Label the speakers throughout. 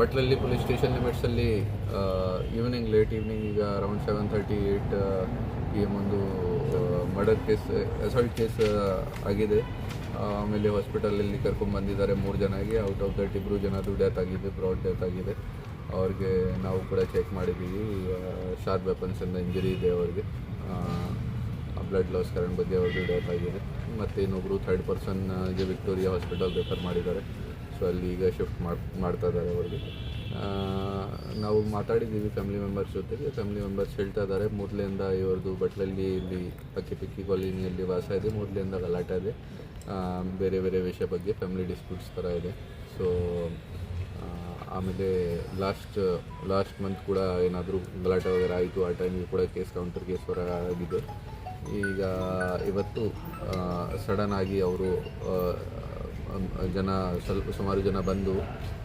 Speaker 1: ಬಟ್ಲಲ್ಲಿ police station ಲಿಮಿಟ್ಸಲ್ಲಿ evening late evening ಈಗ around seven thirty eight ಈ ಒಂದು ಮರ್ಡರ್ ಕೇಸ್ ಅಸಾಲ್ಟ್ ಕೇಸ್ ಆಗಿದೆ. ಆಮೇಲೆ ಹಾಸ್ಪಿಟಲಲ್ಲಿ ಕರ್ಕೊಂಡು ಬಂದಿದ್ದಾರೆ ಮೂರು ಜನಗೆ ಔಟ್ ಆಫ್ ದಟ್ ಇಬ್ಬರು ಜನದು ಡೆತ್ ಆಗಿದೆ ಬ್ರಾಡ್ ಡೆತ್ ಆಗಿದೆ. ಅವ್ರಿಗೆ ನಾವು ಕೂಡ ಚೆಕ್ ಮಾಡಿದ್ದೀವಿ. ಶಾರ್ಪ್ ವೆಪನ್ಸಿಂದ ಇಂಜರಿ ಇದೆ ಅವ್ರಿಗೆ. ಬ್ಲಡ್ ಲಾಸ್ ಕಾರಣ ಬಗ್ಗೆ ಅವ್ರದ್ದು ಡೆತ್ ಆಗಿದೆ. ಮತ್ತು ಇನ್ನೊಬ್ಬರು ಥರ್ಡ್ ಪರ್ಸನ್ಗೆ ವಿಕ್ಟೋರಿಯಾ ಹಾಸ್ಪಿಟಲ್ ರೆಫರ್ ಮಾಡಿದ್ದಾರೆ. ಸೊ ಅಲ್ಲಿ ಈಗ ಶಿಫ್ಟ್ ಮಾಡಿ, ಮಾಡ್ತಾ ಇದ್ದಾರೆ ಅವ್ರಿಗೆ. ನಾವು ಮಾತಾಡಿದ್ದೀವಿ ಫ್ಯಾಮಿಲಿ ಮೆಂಬರ್ಸ್ ಜೊತೆಗೆ. ಫ್ಯಾಮಿಲಿ ಮೆಂಬರ್ಸ್ ಹೇಳ್ತಾ ಇದ್ದಾರೆ, ಮೊದಲಿಂದ ಇವ್ರದ್ದು ಬಟ್ಲಲ್ಲಿ ಇಲ್ಲಿ ಪಕ್ಕಿ ಪಿಕ್ಕಿ ಕಾಲೋನಿಯಲ್ಲಿ ವಾಸ ಇದೆ, ಮೊದಲಿಂದ ಗಲಾಟೆ ಇದೆ. ಬೇರೆ ಬೇರೆ ವಿಷಯ ಬಗ್ಗೆ ಫ್ಯಾಮಿಲಿ ಡಿಸ್ಪ್ಯೂಟ್ಸ್ ಥರ ಇದೆ. ಸೊ ಆಮೇಲೆ ಲಾಸ್ಟ್ ಲಾಸ್ಟ್ ಮಂತ್ ಕೂಡ ಏನಾದರೂ ಗಲಾಟೆ ವಗೈರೆ ಆಯಿತು, ಆ ಟೈಮಿಗೆ ಕೂಡ ಕೇಸ್ ಕೌಂಟರ್ ಕೇಸ್ ಹೊರ ಆಗಿದೆ. ಈಗ ಇವತ್ತು ಸಡನ್ ಆಗಿ ಅವರು ಜನ ಸ್ವಲ್ಪ ಸುಮಾರು ಜನ ಬಂದು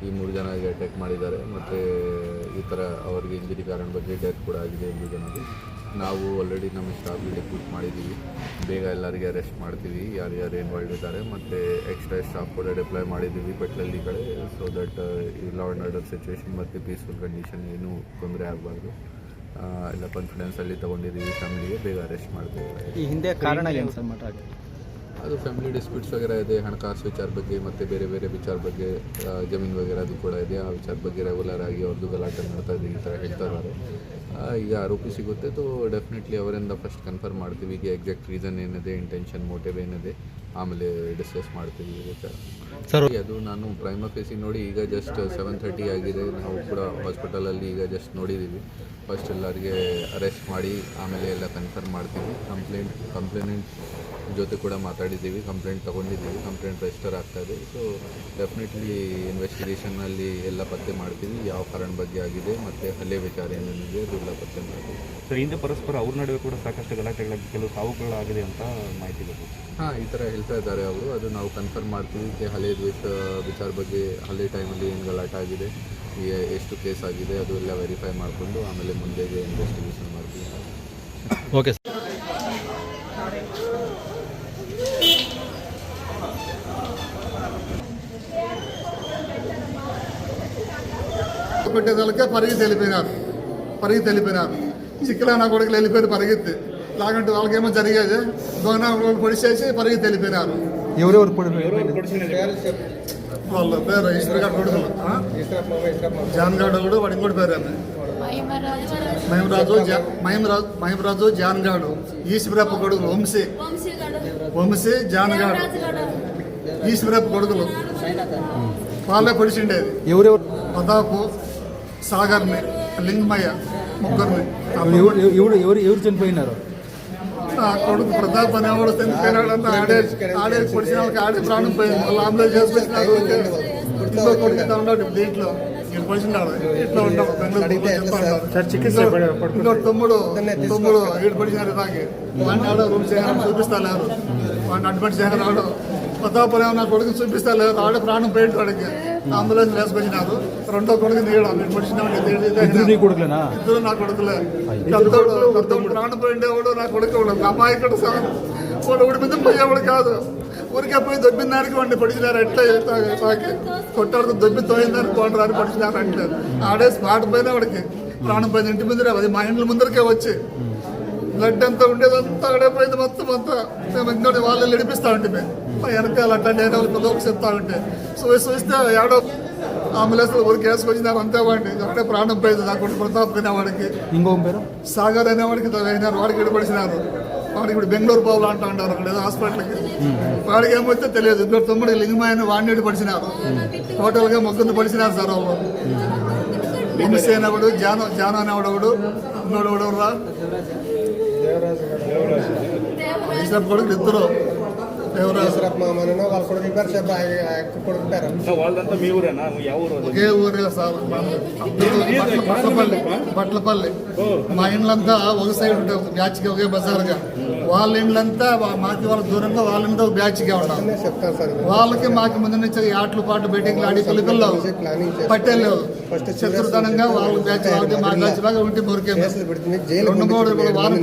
Speaker 1: ಈ ಮೂರು ಜನಗೆ ಅಟ್ಯಾಕ್ ಮಾಡಿದ್ದಾರೆ. ಮತ್ತು ಈ ಥರ ಅವರಿಗೆ ಇಂಜುರಿ ಕಾರಣ ಬಗ್ಗೆ ಡೆತ್ ಕೂಡ ಆಗಿದೆ ಮೂರು ಜನರು. ನಾವು ಆಲ್ರೆಡಿ ನಮ್ಮ ಸ್ಟಾಫ್ಗೆ ರಿಕ್ರೂಟ್ ಮಾಡಿದ್ದೀವಿ. ಬೇಗ ಎಲ್ಲರಿಗೆ ಅರೆಸ್ಟ್ ಮಾಡ್ತೀವಿ. ಯಾರು ಯಾರು ಇನ್ವಾಲ್ವ್ ಇದ್ದಾರೆ ಮತ್ತು ಎಕ್ಸ್ಟ್ರಾ ಸ್ಟಾಫ್ ಕೂಡ ಡಿಪ್ಲಾಯ್ ಮಾಡಿದ್ದೀವಿ ಪೆಟ್ಲಲ್ಲಿ ಕಡೆ. ಸೊ ದಟ್ ಈ ಲಾ ಆ್ಯಂಡ್ ಆರ್ಡರ್ ಸಿಚುವೇಶನ್ ಮತ್ತು ಪೀಸ್ಫುಲ್ ಕಂಡೀಷನ್ ಏನೂ ತೊಂದರೆ ಆಗಬಾರ್ದು. ಎಲ್ಲ ಕಾನ್ಫಿಡೆನ್ಸಲ್ಲಿ ತೊಗೊಂಡಿದ್ದೀವಿ ಫ್ಯಾಮಿಲಿಗೆ ಬೇಗ ಅರೆಸ್ಟ್ ಮಾಡ್ತೀವಿ.
Speaker 2: ಈ ಹಿಂದೆ ಕಾರಣ ಏನು? ಸರ್
Speaker 1: ಅದು ಫ್ಯಾಮಿಲಿ ಡಿಸ್ಪ್ಯೂಟ್ಸ್ ವಗೇರ ಇದೆ, ಹಣಕಾಸು ವಿಚಾರ ಬಗ್ಗೆ ಮತ್ತು ಬೇರೆ ಬೇರೆ ವಿಚಾರ ಬಗ್ಗೆ ಜಮೀನು ವಗೇರ ಅದು ಕೂಡ ಇದೆ. ಆ ವಿಚಾರ ಬಗ್ಗೆ ರೆಗ್ಯುಲರ್ ಆಗಿ ಅವ್ರದ್ದು ಗಲಾಟೆ ಮಾಡ್ತಾ ಇದ್ದೀವಿ ಈ ಥರ ಹೇಳ್ತಾ ಇದ್ದಾರೆ. ಈಗ ಆರೋಪಿ ಸಿಗುತ್ತೆ ತೋ ಡೆಫಿನೆಟ್ಲಿ ಅವರಿಂದ ಫಸ್ಟ್ ಕನ್ಫರ್ಮ್ ಮಾಡ್ತೀವಿ. ಈಗ ಎಕ್ಸಾಕ್ಟ್ ರೀಸನ್ ಏನಿದೆ ಇಂಟೆನ್ಷನ್ ಮೋಟಿವ್ ಏನಿದೆ. ಆಮೇಲೆ ಡಿಸ್ಕಸ್ ಮಾಡ್ತೀವಿ
Speaker 2: ಸರ್
Speaker 1: ಅದು ನಾನು ಪ್ರೈಮ ಫೇಸಿ ನೋಡಿ ಈಗ ಜಸ್ಟ್ ಸೆವೆನ್ ಥರ್ಟಿ ಆಗಿದೆ. ನಾವು ಕೂಡ ಹಾಸ್ಪಿಟಲಲ್ಲಿ ಈಗ ಜಸ್ಟ್ ನೋಡಿದ್ದೀವಿ ಫಸ್ಟ್ ಎಲ್ಲರಿಗೆ ಅರೆಸ್ಟ್ ಮಾಡಿ ಆಮೇಲೆ ಎಲ್ಲ ಕನ್ಫರ್ಮ್ ಮಾಡ್ತೀವಿ. ಕಂಪ್ಲೇಂಟ್ ಕಂಪ್ಲೇನೆಂಟ್ ಜೊತೆ ಕೂಡ ಮಾತಾಡಿದ್ದೀವಿ. ಕಂಪ್ಲೇಂಟ್ ತೊಗೊಂಡಿದ್ದೀವಿ. ಕಂಪ್ಲೇಂಟ್ ರಿಜಿಸ್ಟರ್ ಆಗ್ತಾ ಇದೆ. ಸೊ ಡೆಫಿನೆಟ್ಲಿ ಇನ್ವೆಸ್ಟಿಗೇಷನಲ್ಲಿ ಎಲ್ಲ ಪತ್ತೆ ಮಾಡ್ತೀವಿ. ಯಾವ ಕಾರಣ ಬಗ್ಗೆ ಆಗಿದೆ ಮತ್ತು ಹಲ್ಲೆ ವಿಚಾರ ಏನೇನಿದೆ ಅದೆಲ್ಲ ಪತ್ತೆ ಮಾಡ್ತೀವಿ.
Speaker 3: ಸರ್ ಹಿಂದೆ ಪರಸ್ಪರ ಅವ್ರ ನಡುವೆ ಕೂಡ ಸಾಕಷ್ಟು ಗಲಾಟೆಗಳಾಗಿ ಕೆಲವು ಸಾವುಗಳಾಗಿದೆ ಅಂತ ಮಾಹಿತಿ
Speaker 1: ಹಾಂ ಈ ಥರ ಹೇಳ್ತಾ ಇದ್ದಾರೆ ಅವರು ಅದು ನಾವು ಕನ್ಫರ್ಮ್ ಮಾಡ್ತೀವಿ ಕೆ ಹಳೆ ದ್ವೇಷ ವಿಚಾರ ಬಗ್ಗೆ ಹಳೆ ಟೈಮಲ್ಲಿ ಏನು ಗಲಾಟ ಆಗಿದೆ ಎ- ಎಷ್ಟು ಕೇಸ್ ಆಗಿದೆ ಅದು ಎಲ್ಲ ವೆರಿಫೈ ಮಾಡಿಕೊಂಡು ಆಮೇಲೆ ಮುಂದೆಗೆ ಇನ್ವೆಸ್ಟಿಗೇಷನ್ ಮಾಡ್ತೀವಿ
Speaker 2: ಓಕೆ ಸರ್
Speaker 4: పెట్టేదానికే పరిగెత్తి వెళ్ళిపోయినారు పరిగెత్తి వెళ్ళిపోయినారు చిక్కలాన కొడుకులు వెళ్ళిపోయారు పరిగెత్తి లాగంటే వాళ్ళకేమో జరిగేది. దొంగ వాళ్ళు పొడిచేసి పరిగెత్తి వెళ్ళిపోయినారు
Speaker 2: ఎవరెవరు పొడి
Speaker 4: వాళ్ళ పేరు ఈశ్వర్ గారు కొడుకులు ఆ? జాన్ గాడు కూడా వాడి ఇంకోటి పేరు ఆమె మహిమరాజు జా- మహిమరాజు మహిమరాజు జాన్ గాడు ఈశ్వరప్ప కొడుకులు వంశీ. వంశీ జాన్ గాడు. ఈశ్వరప్ప కొడుకులు. వాళ్ళే పొడిచిండేది
Speaker 2: ఎవరెవరు?
Speaker 4: ప్రతాపు సాగర్ని లింగమయ్య ముగ్గురిని.
Speaker 2: ఎవరు ఎవరు చనిపోయినారు?
Speaker 4: ఆ కొడుకు ప్రతాప్ అనేవాడు చనిపోయినాడన్న ఆడే ఆడే పొడిచిన వాళ్ళకి ఆడే ప్రాణం పోయింది. వాళ్ళు ఆంబులెన్స్ కొడుకు ఉన్నాడు దీంట్లో. పొడిచినాడు ఇట్లా బెంగళూరు ఇంకో తమ్ముడు వాడిని ఆడ రూమ్ చూపిస్తా లేరు. వాడిని అడ్మిట్ చేయడం రాడు ప్రతాప్ అనేవాడు నా కొడుకు చూపిస్తా లేరు ఆడే ప్రాణం పోయింది వాడికి. అంబులెన్స్ వేసుకొచ్చినారు రెండో కొడుకు నేను పొడిచిన
Speaker 2: కొడుకులేనా?
Speaker 4: ఇద్దరు నా కొడుకులే. ప్రాణం పోయిండేవాడు నా కొడుకు వాడు. అమాయకుడు సార్. వాడు ఉడి మీద పోయేవాడు కాదు. ఊరికే పోయి దొబ్బిన దానికి వాడిని పొడిచినారు. ఎట్లా తాకి కొట్టాడు దొబ్బి తోయిన దానికి పోండి రాని పొడిచినారు అంటే ఆడే స్పాట్ పోయినా వాడికి. ప్రాణం పోయింది. ఇంటి ముందరే అది మా ఇంటి ముందరికే వచ్చి. బ్లడ్ అంతా ఉండేదంతా అక్కడే పోయింది మొత్తం అంతా. మేము ఇంకోటి వాళ్ళు నడిపిస్తా ఉంటే వెనకాల అట్లా నేను ఒక చెప్తా ఉంటే. సో చూస్తే ఏడో అంబులెన్స్ ఊరికి వేసుకొచ్చినారు అంతే వాడిని. అక్కడే ప్రాణం పోయింది నా కొడుకు ప్రతాప్ వాడికి.
Speaker 2: ఇంకో పేరు?
Speaker 4: సాగర్ అనేవాడికి అయినారు వాడికి ఇడపడిచినారు వాడికి ఇప్పుడు బెంగళూరు పోవాలా అంటా ఉంటారు అక్కడ ఏదో హాస్పిటల్కి. వాడికి ఏమొస్తే తెలియదు. ఇద్దరు తమ్ముడు లింగమాయని వాడిని ఇడపడిచినారు టోటల్గా ముగ్గురు పడిచినారు సార్ వాళ్ళు. భీమసేన్ జాన జాన జాను అనేవాడు ఇంకోడు ఎవడెవరా వైష్ణవ్ కొడుకు ఇద్దరు ఒకే ఊరే సార్ బట్లపల్లి. మా ఇండ్లంతా ఒక సైడ్ ఉంటాం బ్యాచ్కి ఒకే బజార్గా. వాళ్ళ ఇండ్లంతా మాకి వాళ్ళ దూరంగా వాళ్ళ ఇంట్లో బ్యాచ్గా
Speaker 5: ఉంటాం.
Speaker 4: వాళ్ళకి మాకు ముందు నుంచి ఆటలు పాటు బెట్టింగ్లు ఆడి పిల్లలు పట్టేలేదు శత్రుతనంగా వాళ్ళ బ్యాచ్ వాళ్ళకి మా బ్యాచ్ లాగా ఉంటే మురికే రెండు మూడు వారం